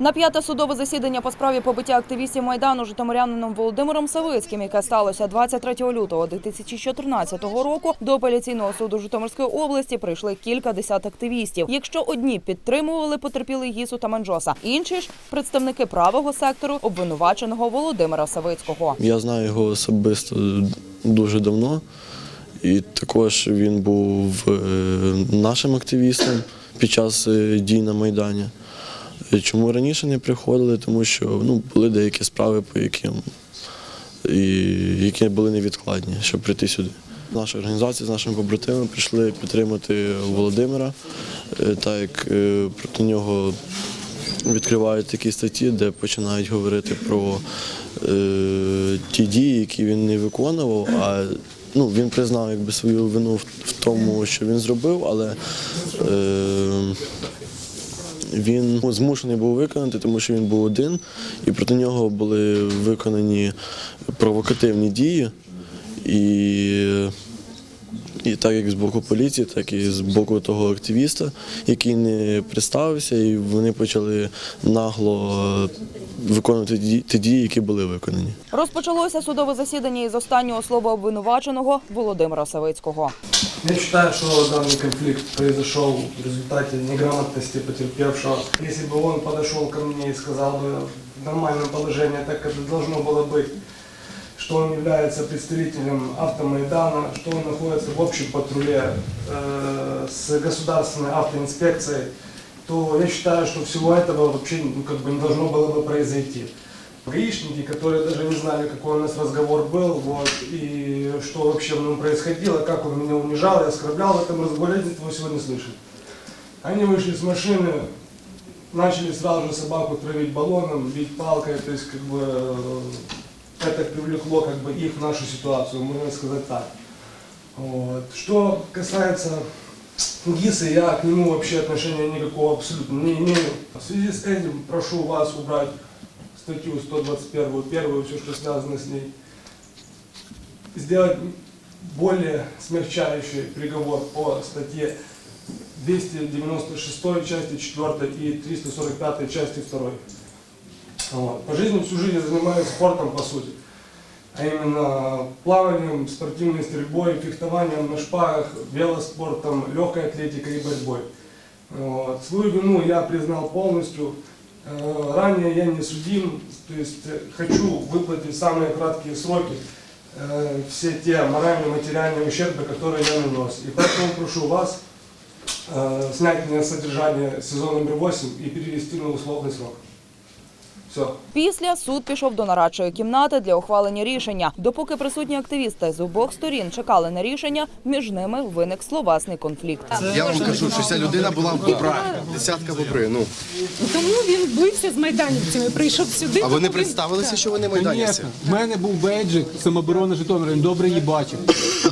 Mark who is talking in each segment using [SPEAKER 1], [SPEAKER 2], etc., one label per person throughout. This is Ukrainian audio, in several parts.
[SPEAKER 1] На п'яте судове засідання по справі побиття активістів майдану житомирянином Володимиром Савицьким, яке сталося 23 лютого 2014 року, до апеляційного суду Житомирської області прийшли кілька десят активістів. Якщо одні підтримували потерпілий Гісу та Манджоса, інші ж представники правого сектору обвинуваченого Володимира Савицького.
[SPEAKER 2] Я знаю його особисто дуже давно, і також він був е, нашим активістом під час е, дій на Майдані. Чому раніше не приходили? Тому що ну, були деякі справи, по яким і, які були невідкладні, щоб прийти сюди. Наша організація з нашими побратимами прийшли підтримати Володимира, е, так як е, проти нього відкривають такі статті, де починають говорити про е, ті дії, які він не виконував. А ну, він признав якби, свою вину в тому, що він зробив, але е, він змушений був виконати, тому що він був один, і проти нього були виконані провокативні дії. І і так як з боку поліції, так і з боку того активіста, який не представився, і вони почали нагло виконувати ті дії, які були виконані.
[SPEAKER 1] Розпочалося судове засідання із останнього слова обвинуваченого Володимира Савицького.
[SPEAKER 3] Я считаю, что данный конфликт произошел в результате неграмотности потерпевшего. Если бы он подошел ко мне и сказал бы в нормальном положении, так как это должно было быть, что он является представителем автомайдана, что он находится в общем патруле э, с государственной автоинспекцией, то я считаю, что всего этого вообще ну, как бы не должно было бы произойти. Гаишники, которые даже не знали, какой у нас разговор был, вот, и что вообще в нем происходило, как он меня унижал и оскорблял в этом разговоре, я этого всего не слышал. Они вышли с машины, начали сразу же собаку травить баллоном, бить палкой, то есть как бы э, это привлекло как бы их в нашу ситуацию, можно сказать так. Вот. Что касается ГИСа, я к нему вообще отношения никакого абсолютно не имею. В связи с этим прошу вас убрать статью 121, первую, все, что связано с ней. Сделать более смягчающий приговор по статье 296 части 4 и 345 части 2. Вот. По жизни всю жизнь занимаюсь спортом, по сути. А именно плаванием, спортивной стрельбой, фехтованием на шпагах, велоспортом, легкой атлетикой и борьбой. Вот. Свою вину я признал полностью. Э, Ранее я не судим, то есть э, хочу выплатить в самые краткие сроки э, все те моральные, материальные ущербы, которые я нанес. И поэтому прошу вас э, снять мне содержание сезон номер 8 и перевести на условный срок. Все.
[SPEAKER 1] Після суд пішов до нарадчої кімнати для ухвалення рішення. Допоки присутні активісти з обох сторін чекали на рішення, між ними виник словесний конфлікт.
[SPEAKER 4] Я вам кажу, що ця людина була в бобра, десятка бобри. Ну
[SPEAKER 5] Тому він бився з майданівцями, прийшов сюди.
[SPEAKER 4] а вони
[SPEAKER 5] він-
[SPEAKER 4] представилися, що вони майданівці.
[SPEAKER 6] В мене був бейджик самооборони Житомира, він добре її бачив.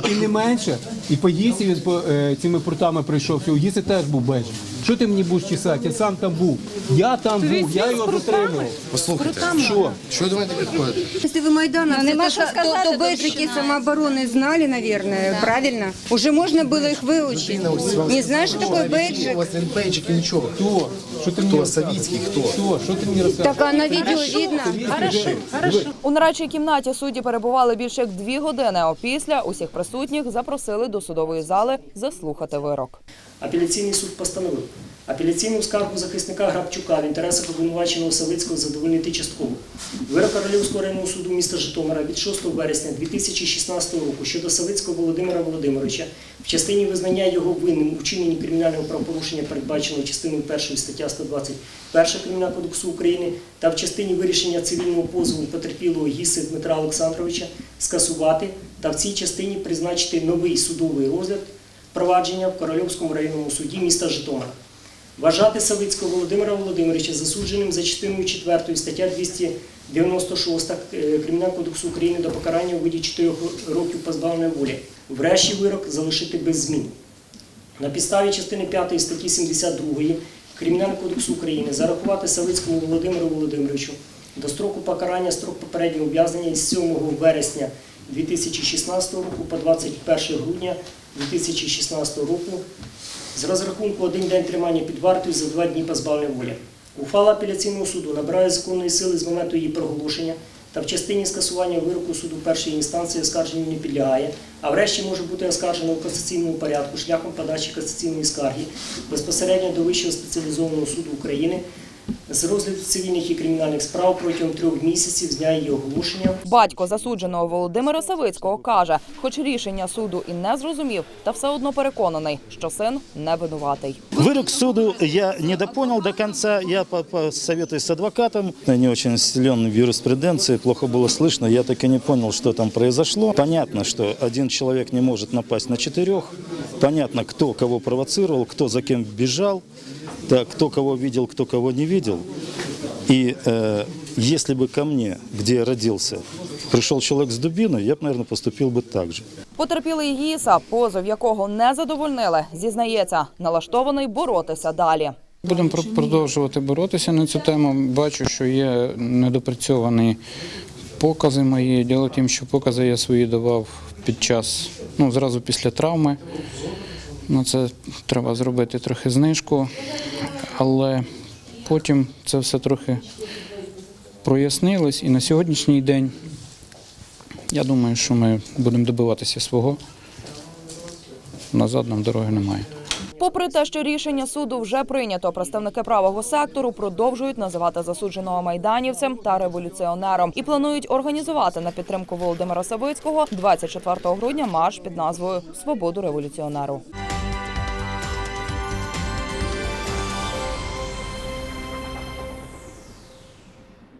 [SPEAKER 6] І тим не менше, і по ГІСі він по, е, цими портами прийшов. У ГІСі теж був бейджик. Що ти мені будеш чесати? Я сам там був. Я там був, я його затримував.
[SPEAKER 4] Послухайте,
[SPEAKER 6] Що?
[SPEAKER 4] що до мене підходите?
[SPEAKER 7] Если вы майдановцы,
[SPEAKER 5] нема
[SPEAKER 7] то,
[SPEAKER 5] що
[SPEAKER 7] то,
[SPEAKER 5] сказати,
[SPEAKER 7] то
[SPEAKER 5] тут
[SPEAKER 7] бейджики самообороны знали, наверное, правильно? Уже можно было их выучить. Не знаешь, что такое бейджик?
[SPEAKER 4] У вас не бейджики, нічого.
[SPEAKER 6] Хто? Що ти
[SPEAKER 4] Хто? Савіцький, хто?
[SPEAKER 6] Що? Що ти мені розказуєш?
[SPEAKER 7] Так а на відео видно.
[SPEAKER 5] Хорошо, хорошо.
[SPEAKER 1] У нарадчій кімнаті судді перебували більше як дві години. А опісля усіх присутніх запросили до судової зали заслухати вирок.
[SPEAKER 8] Апеляційний суд постановив апеляційну скаргу захисника Грабчука в інтересах обвинуваченого Савицького задовольнити частково. Вирок Королівського районного суду міста Житомира від 6 вересня 2016 року щодо Савицького Володимира Володимировича в частині визнання його винним у вчиненні кримінального правопорушення, передбаченого частиною 1 стаття 121 Кримінального кодексу України та в частині вирішення цивільного позову потерпілого Гіси Дмитра Олександровича скасувати та в цій частині призначити новий судовий розгляд провадження в Корольовському районному суді міста Житомира. Вважати Савицького Володимира Володимировича засудженим за частиною 4 стаття 296 е, Кримінального кодексу України до покарання у виді 4 років позбавлення волі. Врешті вирок залишити без змін. На підставі частини 5 статті 72 Кримінального кодексу України зарахувати Савицькому Володимиру Володимировичу до строку покарання строк попереднього ув'язнення із 7 вересня 2016 року по 21 грудня 2016 року з розрахунку один день тримання під вартою за два дні позбавлення волі. Ухвала апеляційного суду набирає законної сили з моменту її проголошення та в частині скасування вироку суду першої інстанції оскарженню не підлягає, а врешті може бути оскаржено у касаційному порядку шляхом подачі касаційної скарги безпосередньо до Вищого спеціалізованого суду України з розгляду цивільних і кримінальних справ протягом трьох місяців з дня її оголошення
[SPEAKER 1] Батько засудженого Володимира Савицького каже, хоч рішення суду і не зрозумів, та все одно переконаний, що син не винуватий.
[SPEAKER 9] Вырок суду я не допонял до конца. Я по- посоветуюсь с адвокатом. Я не очень силен в юриспруденции, плохо было слышно. Я так и не понял, что там произошло. Понятно, что один человек не может напасть на четырех. Понятно, кто кого провоцировал, кто за кем бежал, так, кто кого видел, кто кого не видел. И э, если бы ко мне, где я родился, пришел человек с дубиной, я бы, наверное, поступил бы так же.
[SPEAKER 1] Потерпілий Гіса, позов якого не задовольнили, зізнається, налаштований боротися далі.
[SPEAKER 10] Будемо пр- продовжувати боротися на цю тему. Бачу, що є недопрацьовані покази мої. Діло в тім, що покази я свої давав під час, ну, зразу після травми. На це треба зробити трохи знижку, але потім це все трохи прояснилось. І на сьогоднішній день я думаю, що ми будемо добиватися свого. Назад нам дороги немає.
[SPEAKER 1] Попри те, що рішення суду вже прийнято, представники правого сектору продовжують називати засудженого майданівцем та революціонером і планують організувати на підтримку Володимира Савицького 24 грудня марш під назвою Свободу революціонеру.